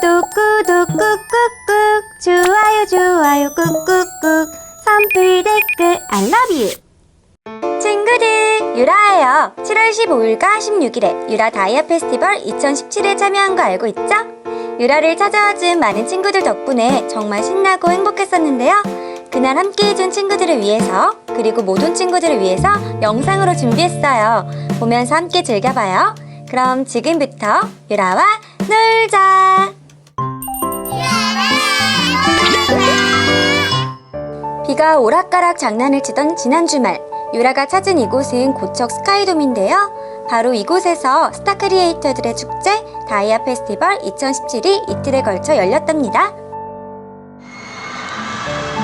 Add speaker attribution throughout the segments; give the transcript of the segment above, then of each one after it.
Speaker 1: 구독 구독 꾹꾹꾹 좋아요 좋아요 꾹꾹꾹. 선풀 댓글 I love you. 친구들 유라예요. 7월 15일과 16일에 유라 다이아 페스티벌 2017에 참여한 거 알고 있죠? 유라를 찾아와준 많은 친구들 덕분에 정말 신나고 행복했었는데요. 그날 함께해준 친구들을 위해서 그리고 모든 친구들을 위해서 영상으로 준비했어요. 보면서 함께 즐겨봐요. 그럼 지금부터 유라와 놀자 비가 오락가락 장난을 치던 지난 주말 유라가 찾은 이곳은 고척 스카이돔인데요. 바로 이곳에서 스타 크리에이터들의 축제 다이아 페스티벌 2017이 이틀에 걸쳐 열렸답니다.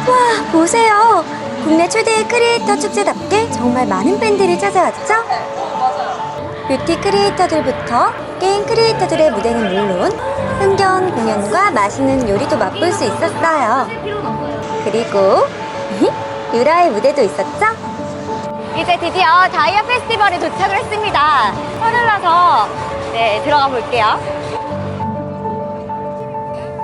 Speaker 1: 와, 보세요. 국내 최대의 크리에이터 축제답게 정말 많은 팬들이 찾아왔죠? 뷰티 크리에이터들부터 게임 크리에이터들의 무대는 물론 흥겨운 공연과 맛있는 요리도 맛볼 수 있었어요. 그리고 유라의 무대도 있었죠?
Speaker 2: 이제 드디어 다이아 페스티벌에 도착을 했습니다. 서둘러서 네, 들어가 볼게요.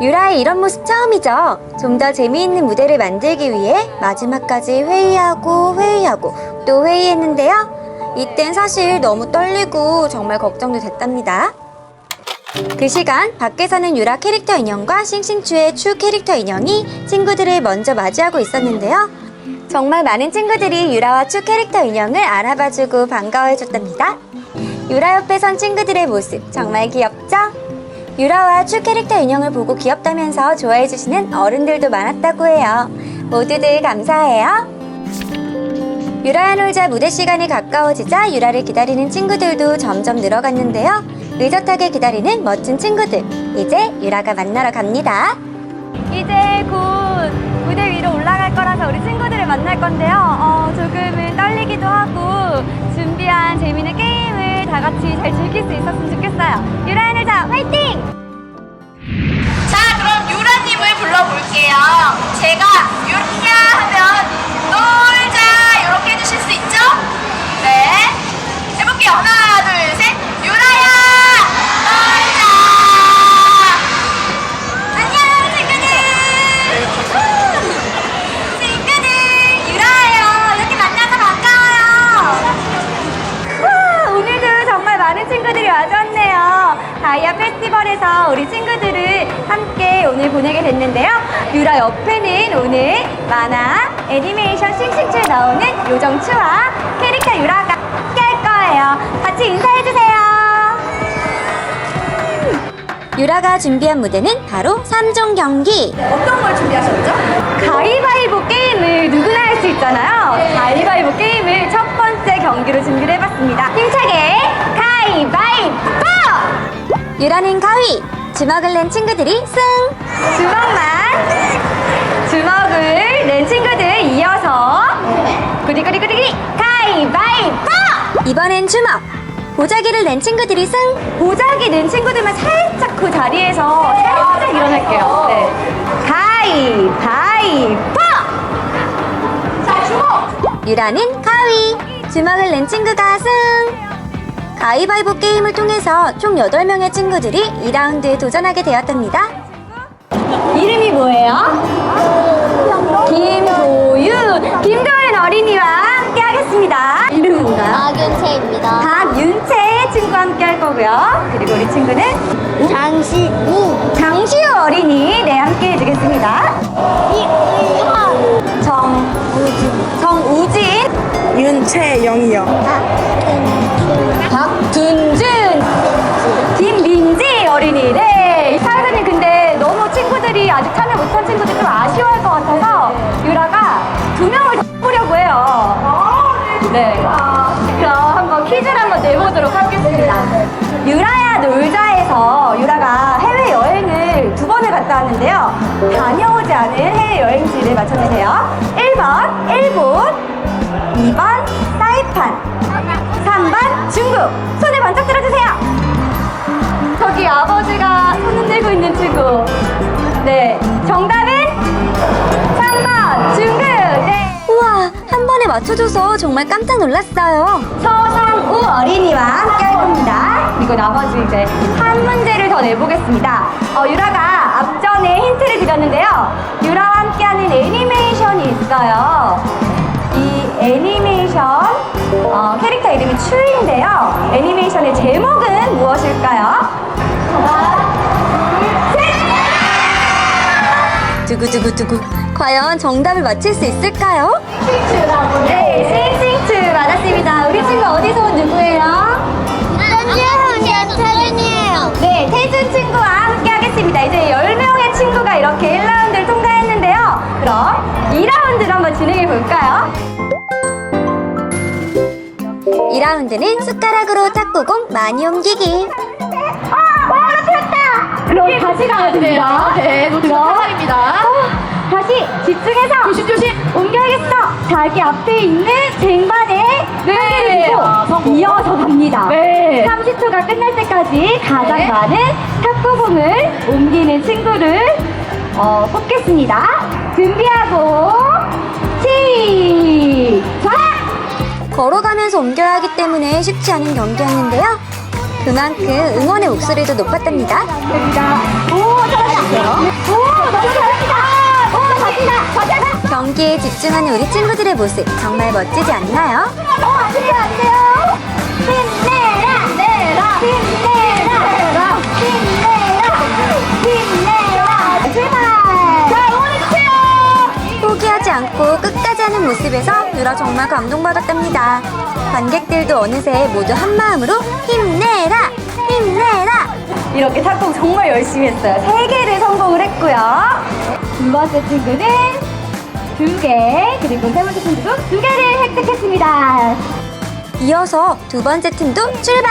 Speaker 1: 유라의 이런 모습 처음이죠. 좀 더 재미있는 무대를 만들기 위해 마지막까지 회의하고 회의하고 또 회의했는데요. 이땐 사실 너무 떨리고 정말 걱정도 됐답니다. 그 시간 밖에서는 유라 캐릭터 인형과 싱싱추의 추 캐릭터 인형이 친구들을 먼저 맞이하고 있었는데요. 정말 많은 친구들이 유라와 추 캐릭터 인형을 알아봐주고 반가워해줬답니다. 유라 옆에 선 친구들의 모습 정말 귀엽죠? 유라와 추 캐릭터 인형을 보고 귀엽다면서 좋아해주시는 어른들도 많았다고 해요. 모두들 감사해요. 유라야 놀자 무대 시간이 가까워지자 유라를 기다리는 친구들도 점점 늘어갔는데요. 의젓하게 기다리는 멋진 친구들. 이제 유라가 만나러 갑니다.
Speaker 2: 이제 곧 무대 위로 올라갈 거라서 우리 친구들을 만날 건데요. 어, 조금은 떨리기도 하고 준비한 재미있는 게임을 다 같이 잘 즐길 수 있었으면 좋겠어요. 유라의 놀자 화이팅!
Speaker 3: 자, 그럼 유라님을 불러볼게요. 제가 유라 하면 놀자 이렇게 해주실 수 있죠? 네. 해볼게요. 하나, 둘, 셋. 유라
Speaker 2: 옆에는 오늘 만화, 애니메이션 싱싱추에 나오는 요정추와 캐릭터 유라가 함께 할 거예요. 같이 인사해주세요.
Speaker 1: 유라가 준비한 무대는 바로 3종 경기.
Speaker 2: 어떤 걸 준비하셨죠? 가위바위보 게임을 누구나 할 수 있잖아요. 가위바위보 게임을 첫 번째 경기로 준비를 해봤습니다. 힘차게 가위바위보!
Speaker 1: 유라는 가위, 주먹을 낸 친구들이 승.
Speaker 2: 주먹만
Speaker 1: 이번엔 주먹. 보자기를 낸 친구들이 승.
Speaker 2: 보자기 낸 친구들만 살짝 그 자리에서 살짝 일어날게요. 네. 가위바위보! 자, 주먹!
Speaker 1: 유라는 가위, 주먹을 낸 친구가 승. 가위바위보 게임을 통해서 총 8명의 친구들이 2라운드에 도전하게 되었답니다.
Speaker 2: 이름이 뭐예요? 김도윤! 김도윤 어린이와 함께 하겠습니다. 뭔가요?
Speaker 4: 박윤채입니다.
Speaker 2: 박윤채 친구와 함께 할 거고요. 그리고 우리 친구는
Speaker 4: 장시우,
Speaker 2: 장시우 어린이 네 함께 해주겠습니다.
Speaker 4: 이의현,
Speaker 2: 정 정우진,
Speaker 5: 윤채영이요.
Speaker 2: 박둔준, 왔는데요. 다녀오지 않은 해외 여행지를 맞춰주세요. 1번 일본, 2번 사이판, 3번 중국. 손을 번쩍 들어주세요. 저기 아버지가 손 흔들고 있는 친구. 네. 정답은 3번 중국. 네.
Speaker 1: 우와, 한 번에 맞춰줘서 정말 깜짝 놀랐어요.
Speaker 2: 서상우 어린이와 함께 할 겁니다. 그리고 나머지 이제 한 문제를 더 내보겠습니다. 어, 유라가 앞전에 힌트를 드렸는데요. 유라와 함께하는 애니메이션이 있어요. 이 애니메이션 어, 캐릭터 이름이 추인데요. 애니메이션의 제목은 무엇일까요? 하나, 둘, 셋!
Speaker 1: 두구두구두구. 과연 정답을 맞힐 수 있을까요?
Speaker 2: 네, 볼까요?
Speaker 1: 2라운드는 숟가락으로 탁구 공 많이 옮기기.
Speaker 2: 그럼 다시 가야 됩니다. 네, 놓치면 탈입니다. 다시 집중해서 조심조심 옮겨야겠어. 자기 앞에 있는 쟁반에 네. 고 이어서 갑니다. 네. 30초가 끝날 때까지 가장 많은 탁구공을 옮기는 친구를 어, 뽑겠습니다. 준비하고 시작!
Speaker 1: 걸어가면서 옮겨야 하기 때문에 쉽지 않은 경기였는데요. 그만큼 응원의 목소리도
Speaker 2: 높았답니다. 오, 잘한다. 오, 너무 잘합니다. 오, 잘한다. 잘한다.
Speaker 1: 경기에 집중하는 우리 친구들의 모습 정말 멋지지 않나요?
Speaker 2: 어, 안 돼요, 안 돼요. 힘내라, 내라, 힘내라, 힘내라, 힘내라. 제발. 자, 응원해주세요.
Speaker 1: 포기하지 않고 끝까지 하는 모습에서 유라 정말 감동받았답니다. 관객들도 어느새 모두 한 마음으로 힘내라! 힘내라!
Speaker 2: 이렇게 탁구 정말 열심히 했어요. 세 개를 성공을 했고요. 두 번째 친구는 두 개, 그리고 세 번째 친구도 두 개를 획득했습니다.
Speaker 1: 이어서 두 번째 팀도 출발!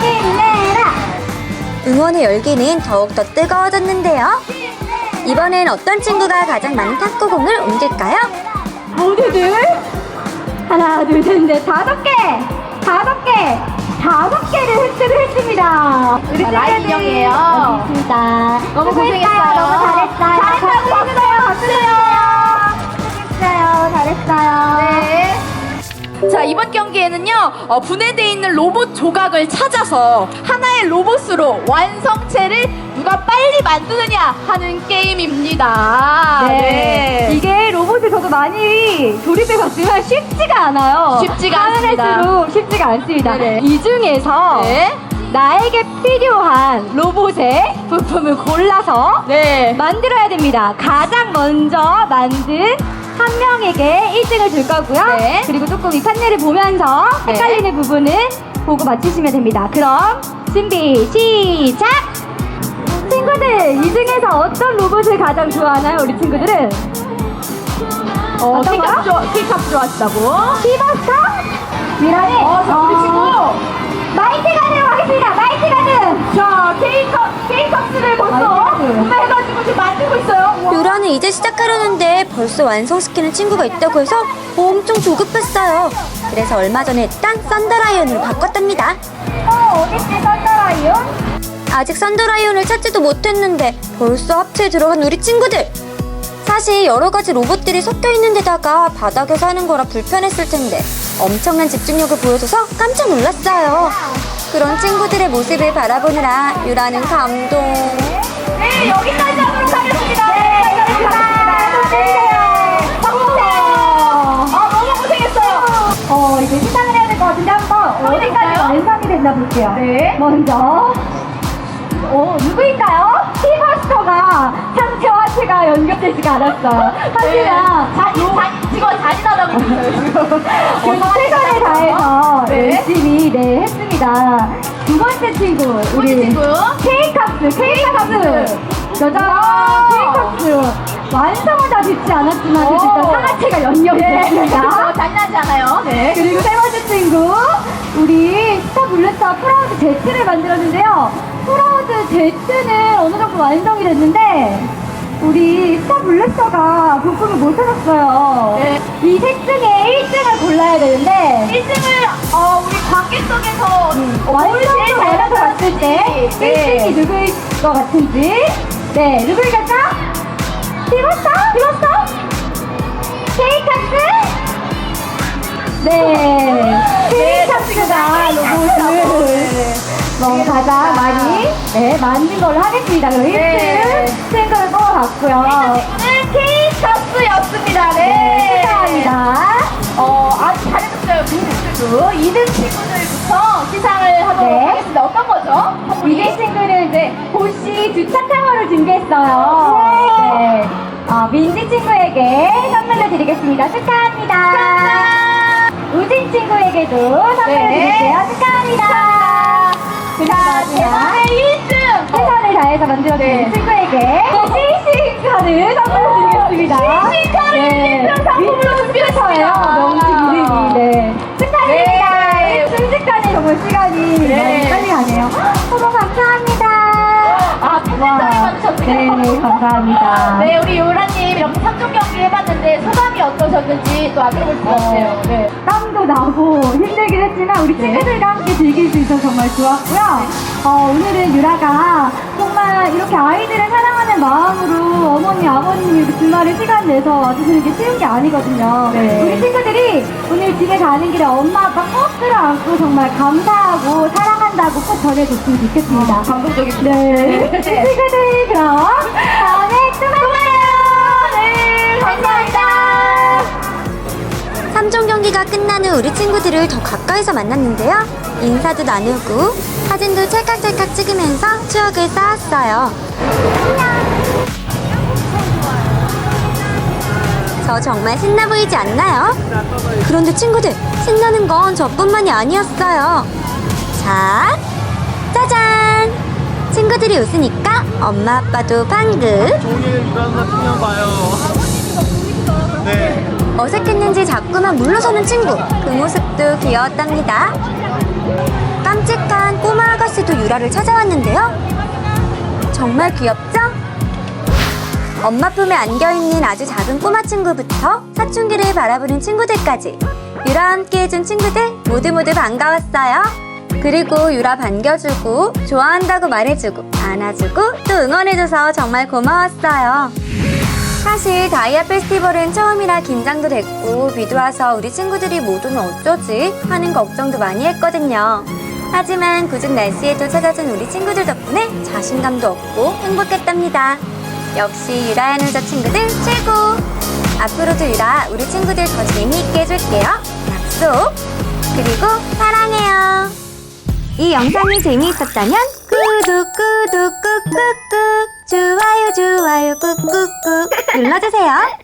Speaker 2: 힘내라!
Speaker 1: 응원의 열기는 더욱더 뜨거워졌는데요. 이번엔 어떤 친구가 가장 많은 탁구공을 옮길까요?
Speaker 2: 모두들 하나, 둘, 셋, 넷, 다섯 개! 다섯 개! 다섯 개를 획득을 했습니다. 우리 라인 인형이에요. 맞습니다. 너무 고생했어요. 너무 잘했어요. 잘했다고 해주세요. 잘했어요. 잘했어요. 네.
Speaker 6: 자 이번 경기에는요 어, 분해되어 있는 로봇 조각을 찾아서 하나의 로봇으로 완성체를 누가 빨리 만드느냐 하는 게임입니다.
Speaker 2: 네. 이게 로봇을 저도 많이 조립해 봤지만 쉽지가 않아요.
Speaker 6: 쉽지가 않습니다.
Speaker 2: 할수록 쉽지가 않습니다.
Speaker 6: 네네.
Speaker 2: 이 중에서
Speaker 6: 네.
Speaker 2: 나에게 필요한 로봇의 부품을 골라서
Speaker 6: 네.
Speaker 2: 만들어야 됩니다. 가장 먼저 만든 한 명에게 1등을 줄 거고요.
Speaker 6: 네.
Speaker 2: 그리고 조금 이 판넬을 보면서
Speaker 6: 네.
Speaker 2: 헷갈리는 부분은 보고 맞추시면 됩니다. 그럼 준비 시작! 친구들 이 중에서 어떤 로봇을 가장 좋아하나요? 우리 친구들은
Speaker 6: 어,
Speaker 2: 어떤 거요?
Speaker 6: 좋아, 킥합 좋아하시다고?
Speaker 2: 피버스터 미라네
Speaker 6: 어, 자, 우리 친구.
Speaker 2: 마이트 가든 하겠습니다 마이트 가든
Speaker 6: 자, 케이컵, 케이컵스를 벌써 구매해가지고 지금 만들고 있어요. 우와.
Speaker 1: 유라는 이제 시작하려는데 벌써 완성시키는 친구가 있다고 해서 엄청 조급했어요. 그래서 얼마 전에 딴 썬더라이온으로 바꿨답니다.
Speaker 2: 어 어딨지 썬더라이온?
Speaker 1: 아직 썬더라이온을 찾지도 못했는데 벌써 합체에 들어간 우리 친구들! 사실 여러 가지 로봇들이 섞여 있는 데다가 바닥에서 하는 거라 불편했을 텐데 엄청난 집중력을 보여줘서 깜짝 놀랐어요. 그런 친구들의 모습을 바라보느라 유라는 감동.
Speaker 2: 네 여기까지 하도록 하겠습니다. 네 잘했습니다. 박수 아 너무 고생했어요. 어 이제 시상을 해야 될 것 같은데 한번 어디까지 완성이 됐나 볼게요. 네. 먼저 어, 누구인가요? 티버스터가 상체와 하체가 연결되지가 않았어요. 하지만
Speaker 6: 자기, 자기, 직원 잔인하다고 그랬어요, 지금.
Speaker 2: 그 최선을 다해서
Speaker 6: 네.
Speaker 2: 열심히 네, 했습니다. 두 번째 친구, 우리
Speaker 6: 친구?
Speaker 2: 케이캅스, 케이캅스. 여자 케이캅스. 완성은 다 짓지 않았지만
Speaker 6: 오.
Speaker 2: 일단 상하체가 연결이
Speaker 6: 네.
Speaker 2: 됐습니다.
Speaker 6: 않아요? 네.
Speaker 2: 그리고 세 번째 친구 우리 스타 블루스타 프라우드 Z를 만들었는데요 프라우드 Z는 어느 정도 완성이 됐는데 우리 스타 블루스타가 부품을 못 찾았어요
Speaker 6: 네.
Speaker 2: 이셋 중에 1등을 골라야 되는데
Speaker 6: 1등을, 어, 우리 관객석에서 어,
Speaker 2: 완성도
Speaker 6: 제일
Speaker 2: 잘해서 봤을 때
Speaker 6: 네.
Speaker 2: 1등이 누구일 것 같은지 네 누구일까? 티버스타? 티버스타? 케이카스? 네. 케이크가 로봇을 뭐 가장 많이 네 만든 걸로 하겠습니다. 그럼 1등 친구를 뽑아봤고요.
Speaker 6: 케이커스였습니다.
Speaker 2: 네,
Speaker 6: 네.
Speaker 2: 축하합니다.
Speaker 6: 어, 아주 잘해줬어요. 민들도 2등 친구들부터 시상을 하도록
Speaker 2: 네.
Speaker 6: 하겠습니다. 어떤 거죠?
Speaker 2: 이대 친구는 이제 보시 주차 타워를 준비했어요. 네. 어, 민지 친구에게 선물로 드리겠습니다. 축하합니다. 우진 친구에게도 선물로
Speaker 6: 네.
Speaker 2: 드릴게요. 축하합니다. 마지막
Speaker 6: 네, 1등!
Speaker 2: 최선을 다해서 만들어준
Speaker 6: 네.
Speaker 2: 친구에게 시식카드 선물로 드리겠습니다.
Speaker 6: 시식카드
Speaker 2: 네.
Speaker 6: 일등 상품으로 준비했습니다.
Speaker 2: 명칭 이름이. 네. 축하드립니다.
Speaker 6: 네.
Speaker 2: 순식간에 정말 시간이
Speaker 6: 네.
Speaker 2: 너무 빨리 가네요. 너무 감사합니다.
Speaker 6: 아, 받으셨 네,
Speaker 2: 감사합니다.
Speaker 6: 네, 우리 요라님 이렇게 3종 경기 해봤는데 소감이 어떠셨는지 또 알아볼 수 없네요. 네.
Speaker 2: 땀도 나고 힘들긴 했지만 우리 친구들과 함께 즐길 수 있어서 정말 좋았고요. 어, 오늘은 유라가 정말 이렇게 아이들을 사랑하는 마음으로 어머니, 아버님 이렇게 주말에 시간 내서 와주시는 게 쉬운 게 아니거든요.
Speaker 6: 네.
Speaker 2: 우리 친구들이 오늘 집에 가는 길에 엄마, 아빠 꼭 끌어안고 정말 감사하고 사랑한다고 꼭 전해줬으면 좋겠습니다.
Speaker 6: 아, 감동적이군요.
Speaker 2: 네. 우리 친구들 그럼 다음에 또 만나요. 네, 감사합니다.
Speaker 1: 3종 경기가 끝난 후 우리 친구들을 더 가까이서 만났는데요. 인사도 나누고 사진도 찰칵찰칵 찍으면서 추억을 쌓았어요. 저 정말 신나 보이지 않나요? 그런데 친구들, 신나는 건 저뿐만이 아니었어요. 자, 짜잔! 친구들이 웃으니까 엄마 아빠도.
Speaker 7: 종일 일어나서 봐요. 네.
Speaker 1: 어색했는지 자꾸만 물러서는 친구. 그 모습도 귀여웠답니다. 깜찍한 꼬마 아가씨도 유라를 찾아왔는데요. 정말 귀엽죠? 엄마 품에 안겨있는 아주 작은 꼬마 친구부터 사춘기를 바라보는 친구들까지 유라와 함께 해준 친구들 모두 모두 반가웠어요. 그리고 유라 반겨주고 좋아한다고 말해주고 안아주고 또 응원해줘서 정말 고마웠어요. 사실 다이아 페스티벌은 처음이라 긴장도 됐고 비도 와서 우리 친구들이 못 오면 어쩌지 하는 걱정도 많이 했거든요. 하지만 궂은 날씨에도 찾아준 우리 친구들 덕분에 자신감도 얻고 행복했답니다. 역시 유라의 누저 친구들 최고! 앞으로도 유라 우리 친구들 더 재미있게 해줄게요. 약속! 그리고 사랑해요. 이 영상이 재미있었다면 구독 구독 꾹꾹꾹 좋아요 좋아요 꾹꾹꾹 눌러주세요.